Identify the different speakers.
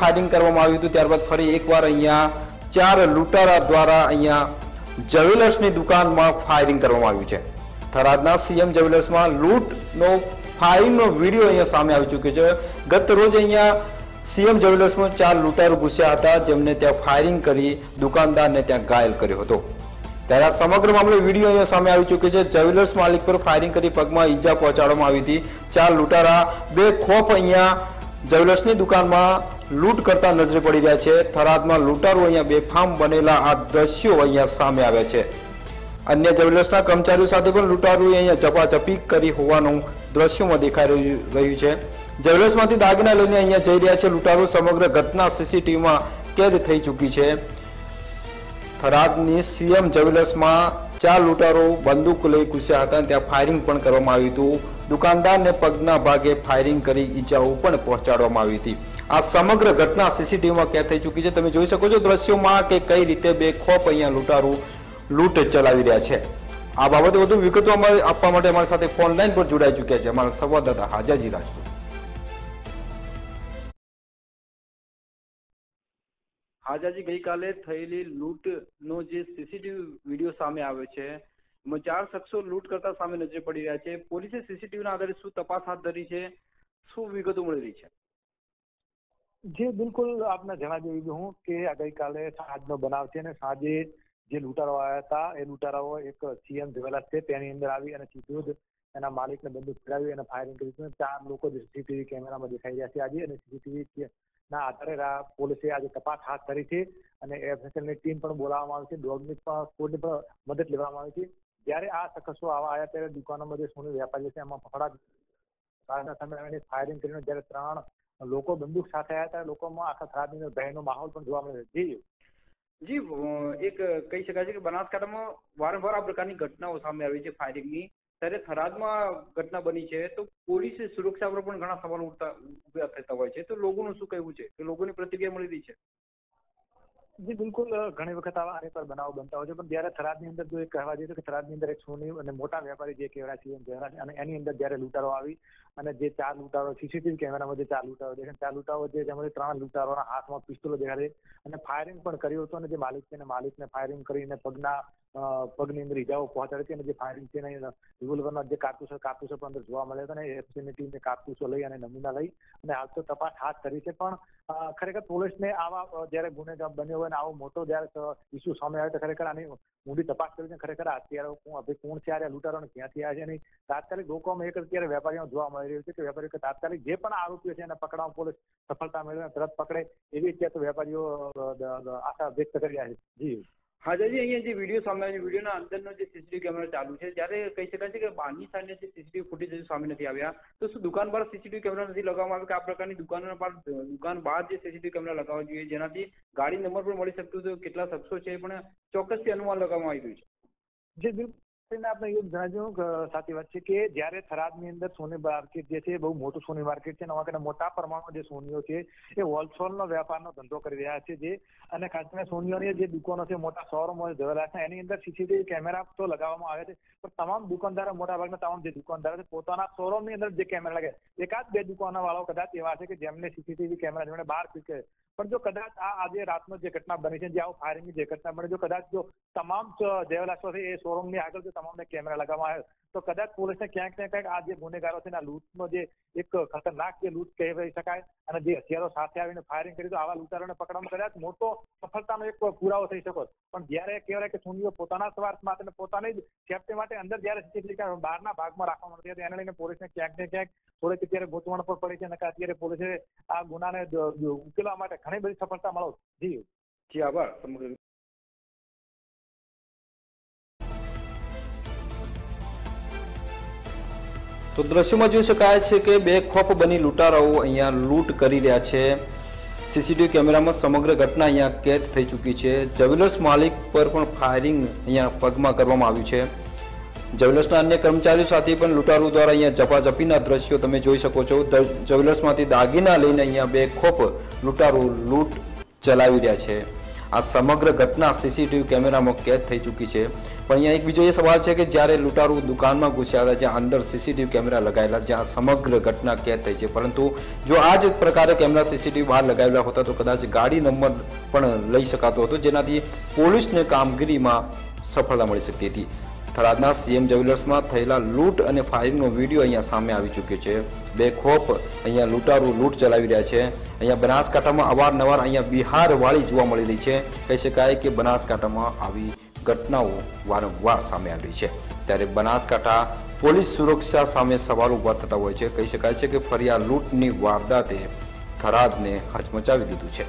Speaker 1: Firing કરવામાં આવ્યું હતું. ત્યારબાદ ફરી એકવાર અહીંયા ચાર લૂંટારા દ્વારા અહીંયા જ્વેલર્સની દુકાનમાં ફાયરિંગ કરવામાં આવ્યું છે. થરાદના સીએમ જ્વેલર્સમાં લૂંટનો ફાયરિંગનો વીડિયો અહીંયા સામે આવી ચૂક્યો છે. ગત રોજ અહીંયા સીએમ જ્વેલર્સમાં ચાર લૂંટારો ઘૂસ્યા હતા. જેમને ત્યાં ફાયરિંગ કરી દુકાનદારને ત્યાં ઘાયલ કર્યો હતો. ત્યારે આ સમગ્ર મામલે વીડિયો અહીંયા સામે આવી ચૂક્યો છે. જ્વેલર્સ માલિક પર ફાયરિંગ કરી પગમાં ઈજા પહોંચાડવામાં આવી હતી. ચાર લૂંટારા, બે ખોફ અહીંયા જ્વેલર્સની દુકાનમાં લૂંટ કરતા નજરે પડી રહ્યા છે. થરાદમાં લૂંટારો અહીંયા બેફામ બનેલા આ દ્રશ્યો અહીંયા સામે આવ્યા છે. અન્ય જ્વેલર્સના કર્મચારીઓ સાથે પણ લૂંટારોએ અહીંયા ઝપાઝપી કરી હોવાનું દ્રશ્યોમાં દેખાઈ રહ્યું છે. જ્વેલર્સમાંથી દાગીના લઈને અહીંયા જઈ રહ્યા છે. લૂંટારો સમગ્ર ઘટના સીસીટીવીમાં કેદ થઈ ચૂકી છે. થરાદની સીએમ જ્વેલર્સમાં ચાર લૂંટારો બંદૂક લઈ ઘૂસ્યા હતા અને ત્યાં ફાયરિંગ પણ કરવામાં આવ્યું હતું. દુકાનદારને પગના ભાગે ફાયરિંગ કરી ઈજાઓ પણ પહોંચાડવામાં આવી હતી. આ સમગ્ર ઘટના સીસીટીવીમાં કેદ થઈ ચૂકી છે. તમે જોઈ શકો છો દ્રશ્યોમાં કે કઈ રીતે બે ખોપ અહીંયા લૂંટારું, લૂંટ ચલાવી રહ્યા છે. આ બાબતે વધુ વિગતો અમારે આપવા માટે અમારી સાથે ફોન લાઈન પર જોડાઈ ચૂક્યા છે અમારા સંવાદદાતા હાજાજી રાજપૂત.
Speaker 2: હાજાજી, ગઈકાલે થયેલી લૂંટનો જે સીસીટીવી વીડિયો સામે આવ્યો છે ચાર શખ્સો લૂંટ કરતા સામે નજરે પડી રહ્યા છે. પોલીસે સીસીટીવીના આધારે શું તપાસ હાથ ધરી છે? શું વિગતો મળી રહી છે?
Speaker 3: જે બિલકુલ આપને જણાવી દીધું હું કે ગઈકાલે સાંજનો બનાવ છે અને સાંજે જે લૂંટારો આવ્યા હતા, એ લૂંટારાઓ એક સીએમ ધવેલા છે, તેની અંદર આવી અને સીધું જ એના માલિકને બંદૂક ફેરાવી અને ફાયરિંગ કર્યું ચાર લોકો જે સીસીટીવી કેમેરામાં દેખાઈ રહ્યા છે આજે અને સીસીટીવી ના આધારે પોલીસે આજે તપાસ હાથ ધરી છે અને એફએસએલની ટીમ પણ બોલાવવામાં આવી છે. ડોગની પણ સ્કોડની પણ મદદ લેવામાં આવી છે. જ્યારે આ શખ્સો આવા આવ્યા ત્યારે દુકાનોમાં જે સોનું વેપારી છે, એમાં ફફડાટ સામે આવીને ફાયરિંગ કરીને જ્યારે ત્રણ લોકો બંદૂક સાથે આવ્યા ત્યારે લોકોમાં આખા ખરાબ ભયનો માહોલ પણ જોવા મળે જી.
Speaker 2: જી એક કહી શકાય છે કે બનાસકાંઠામાં વારંવાર આ પ્રકારની ઘટનાઓ સામે આવી છે ફાયરિંગની ત્યારે થરાદમાં ઘટના બની છે તો પોલીસ સુરક્ષા પર પણ ઘણા સવાલ ઉઠતા ઊભા થતા હોય છે. તો લોકોનું શું કહેવું છે? કે લોકોની પ્રતિક્રિયા મળી રહી છે?
Speaker 3: જી, બિલકુલ ઘણી વખત આવા આને પર બનાવ બનતા હોય છે, પણ જ્યારે થરાદની અંદર જો એક કહેવા જઈએ તો કે થરાદની અંદર એક સોની અને મોટા વેપારી જે કહેવાય છે અને એની અંદર જ્યારે લૂંટારો આવી અને જે ચાર લૂંટારો સીસીટીવી કેમેરામાં જે ચાર લૂંટારો દેખાય ચાર લૂંટારો જે જેમાંથી ત્રણ લૂંટારોના હાથમાં પિસ્તોલો દેખાડે અને ફાયરિંગ પણ કર્યું હતું અને જે માલિક છે માલિકને ફાયરિંગ કરીને પગના પગની અંદર ઇજાઓ પહોંચાડી હતી અને જે ફાયરિંગ છે રિવોલ્વરના જે કારતૂસો કારતૂસો પણ અંદર જોવા મળ્યા હતા અને એફસીની ટીમે કારતૂસો લઈ અને નમૂના લઈ અને હાલ તો તપાસ હાથ કરી છે, પણ ખરેખર પોલીસને આવા જ્યારે ગુનેગાર બન્યો હોય અને આવો મોટો જ્યારે ઇસ્યુ સામે આવે તો ખરેખર આની ઊંડી તપાસ કરીને ખરેખર આ અત્યારે કોણ કોણ છે, આ લૂંટારો ક્યાંથી આવ્યા છે અને તાત્કાલિક લોકોમાં એક અત્યારે વેપારીઓ જોવા મળી રહ્યું છે કે વેપારીઓ તાત્કાલિક જે પણ આરોપીઓ છે એને પકડવા પોલીસ સફળતા મેળવે તરત પકડે એવી અત્યારે વેપારીઓ આશા વ્યક્ત કરી રહ્યા છે. જી.
Speaker 2: હાજાજી અહીંયા જે વીડિયો સામે આવ્યો વિડીયોના અંદરનો જે સીસીટીવી કેમેરા ચાલુ છે જ્યારે કહી શકાય છે કે બહારની સાઈડના જે સીસીટીવી ફૂટેજ હજુ સામે નથી આવ્યા. તો શું દુકાન પર સીસીટીવી કેમેરા નથી લગાવવામાં આવે કે આ પ્રકારની દુકાનો પર, દુકાન બહાર જે સીસીટીવી કેમેરા લગાવવા જોઈએ? જેનાથી ગાડી નંબર પણ મળી શકતું હતું કેટલા શખ્સો છે પણ ચોક્કસથી અનુમાન લગાવવામાં આવી રહ્યું છે.
Speaker 3: જે, બિલકુલ. આપણે એવું જણાવ્યું સાચી વાત છે કે જ્યારે થરાદની અંદર સોની માર્કેટ જે છે બહુ મોટું સોની માર્કેટ છે નવા મોટા પ્રમાણમાં જે સોનીઓ છે એ હોલસેલનો વેપારનો ધંધો કરી રહ્યા છે જે અને ખાસ કરીને સોનીઓની જે દુકાનો છે, મોટા શોરૂમો ધરેલા છે, એની અંદર સીસીટીવી કેમેરા તો લગાવવામાં આવે છે, પણ તમામ દુકાનદારો મોટા ભાગના તમામ જે દુકાનદારો છે પોતાના શોરૂમની અંદર જે કેમેરા લાગે એકાદ બે દુકાનો વાળાઓ કદાચ એવા છે કે જેમને સીસીટીવી કેમેરા જેમણે બહાર પણ જો કદાચ આ આજે રાતનો જે ઘટના બની છે, જે આવું ફાયરિંગની જે ઘટના બની જો કદાચ જો તમામ જેવલાસો છે, એ શોરૂમની આગળ જો તમામને કેમેરા લગાવવામાં આવે તો કદાચ પોલીસને ક્યાંક ને ક્યાંક આ જે ગુનેગારો છે ને, આ લૂંટનો જે એક ખતરનાક જે લૂંટ કહેવાય શકાય, અને જે હથિયારો સાથે આવીને ફાયરિંગ કરી, તો આવા લૂંટારોને પકડવામાં કદાચ મોટો સફળતાનો એક પુરાવો થઈ શકો. પણ જ્યારે કહેવાય કે સુનીઓ પોતાના સ્વાર્થ માટે પોતાની જ સેફટી માટે અંદર જ્યારે સીસીટીવી બહારના ભાગમાં રાખવામાં નથી હતી એને લઈને પોલીસને ક્યાંક ને ક્યાંક થોડીક અત્યારે ગોતવણ પર પડી છે અને અત્યારે પોલીસે આ ગુનાને ઉકેલવા માટે ઘણી બધી સફળતા મળો જી.
Speaker 2: જી આભાર. સમગ્ર
Speaker 1: તો દ્રશ્યમાં જોઈ શકાય છે કે બે ખોફ બની લૂંટારાઓ અહીંયા લૂંટ કરી રહ્યા છે. સીસીટીવી કેમેરામાં સમગ્ર ઘટના અહીંયા કેદ થઈ ચૂકી છે. જ્વેલર્સ માલિક પર પણ ફાયરિંગ અહીંયા પગમાં કરવામાં આવ્યું છે. જ્વેલર્સના અન્ય કર્મચારીઓ સાથે પણ લૂંટારૂ દ્વારા અહીંયા ઝપાઝપીના દ્રશ્યો તમે જોઈ શકો છો. જ્વેલર્સમાંથી દાગીના લઈને અહીંયા બે ખોપ લૂંટારૂ લૂંટ ચલાવી રહ્યા છે. આ સમગ્ર ઘટના સીસીટીવી કેમેરામાં કેદ થઈ ચૂકી છે. પણ અહીંયા એક બીજો એ સવાલ છે કે જ્યારે લૂંટારૂ દુકાનમાં ઘૂસ્યા હતા, જ્યાં અંદર સીસીટીવી કેમેરા લગાવેલા જ્યાં સમગ્ર ઘટના કેદ થઈ છે. પરંતુ જો આ જ પ્રકારે કેમેરા સીસીટીવી બહાર લગાવેલા હોતા, તો કદાચ ગાડી નંબર પણ લઈ શકાતો હતો, જેનાથી પોલીસને કામગીરીમાં સફળતા મળી શકતી હતી. થરાદના સીએમ જ્વેલર્સમાં થયેલા લૂંટ અને ફાયરિંગનો વીડિયો અહીંયા સામે આવી ચૂક્યો છે. બે ખોપ અહીંયા લૂંટારૂ લૂંટ ચલાવી રહ્યા છે. અહીંયા બનાસકાંઠામાં અવારનવાર અહીંયા બિહાર વાળી જોવા મળી રહી છે. કહી શકાય કે બનાસકાંઠામાં આવી ઘટનાઓ વારંવાર સામે આવી રહી છે. ત્યારે બનાસકાંઠા પોલીસ સુરક્ષા સામે સવાલ ઊભા થતા હોય છે. કહી શકાય છે કે ફરી આ લૂંટની વારદાતે થરાદને હચમચાવી દીધું છે.